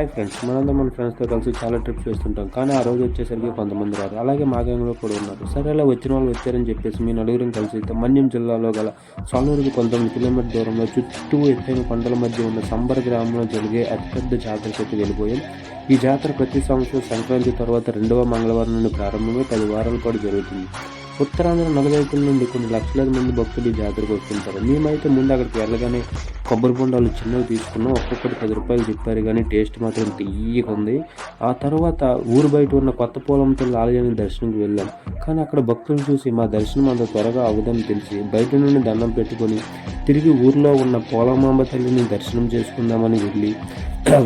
Hi friends మనందరం మన ఫ్రెండ్స్తో కలిసి చాలా ట్రిప్స్ వేస్తుంటాం కానీ ఆ రోజు వచ్చేసరికి కొంతమంది రారు. అలాగే మా గ్యాంగ్లో కూడా ఉన్నారు. సరే అలా వచ్చిన వాళ్ళు వచ్చారని చెప్పేసి మీ నలుగురిని కలిసి మన్యం జిల్లాలో గల సాలూరుకి కొంతమంది కిలోమీటర్ దూరంలో చుట్టూ ఎత్తైన కొండల మధ్య ఉన్న సంబర గ్రామంలో జరిగే అతిపెద్ద జాతరకి చెట్టు వెళ్ళిపోయాం. ఈ జాతర ప్రతి సంవత్సరం సంక్రాంతి తర్వాత రెండవ మంగళవారం నుండి ప్రారంభమై పది వారాల పాటు జరుగుతుంది. ఉత్తరాంధ్ర నలువైపుల నుండి కొన్ని లక్షలాది మంది భక్తులు జాతరకు వస్తుంటారు. మేమైతే ముందు అక్కడికి వెళ్ళగానే కొబ్బరి బొండాలు చిన్నవి తీసుకున్నాం. ఒక్కొక్కటి పది రూపాయలు చెప్పారు కానీ టేస్ట్ మాత్రం తీయగా ఉంది. ఆ తర్వాత ఊరు బయట ఉన్న కొత్త పొలంతో ఆలయానికి దర్శనంకి వెళ్ళాం. కానీ అక్కడ భక్తులు చూసి మా దర్శనం అంత త్వరగా అవదని తెలిసి బయట నుండి దండం పెట్టుకొని తిరిగి ఊర్లో ఉన్న పోలమాంబ తల్లిని దర్శనం చేసుకుందామని వెళ్ళి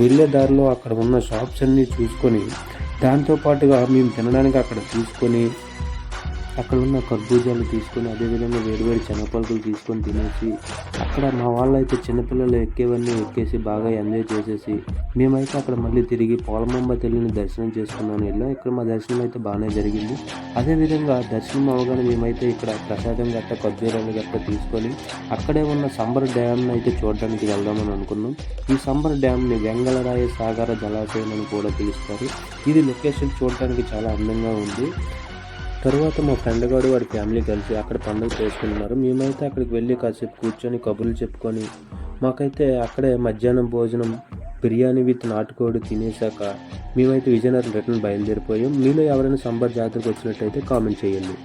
వెళ్ళే దారిలో అక్కడ ఉన్న షాప్స్ అన్నీ చూసుకొని దాంతోపాటుగా మేము తినడానికి అక్కడ తీసుకొని అక్కడ ఉన్న కర్బూజాలు తీసుకొని అదేవిధంగా వేడివేడి శనగపలుకులు తీసుకొని తినేసి అక్కడ మా వాళ్ళు అయితే చిన్నపిల్లలు ఎక్కేవన్నీ ఎక్కేసి బాగా ఎంజాయ్ చేసేసి మేమైతే అక్కడ మళ్ళీ తిరిగి పోలమంబ తల్లిని దర్శనం చేసుకున్నాను వెళ్ళాం. ఇక్కడ మా దర్శనం అయితే బాగానే జరిగింది. అదేవిధంగా దర్శనం అవగానే మేమైతే ఇక్కడ ప్రసాదం గట్ట ఖర్జూరాలు గట్ట తీసుకొని అక్కడే ఉన్న సంబర్ డ్యామ్ని అయితే చూడడానికి వెళ్దామని అనుకున్నాం. ఈ సంబర్ డ్యామ్ని వెంగళరాయ సాగర జలాశయం అని కూడా పిలుస్తారు. ఇది లొకేషన్ చూడడానికి చాలా అందంగా ఉంది. తరువాత మా ఫ్రెండ్ గారు వాడి ఫ్యామిలీ కలిసి అక్కడ పండుగ చేసుకున్నారు మేమైతే అక్కడికి వెళ్ళి కాసేపు కూర్చొని కబుర్లు చెప్పుకొని మాకైతే అక్కడే మధ్యాహ్నం భోజనం బిర్యానీ విత్ నాటుకోడి తినేసాక మేమైతే విజయనగరం రిటర్న్ బయలుదేరిపోయాం. మీలో ఎవరైనా సంబర్ జాతరకు వచ్చినట్టయితే కామెంట్ చేయండి.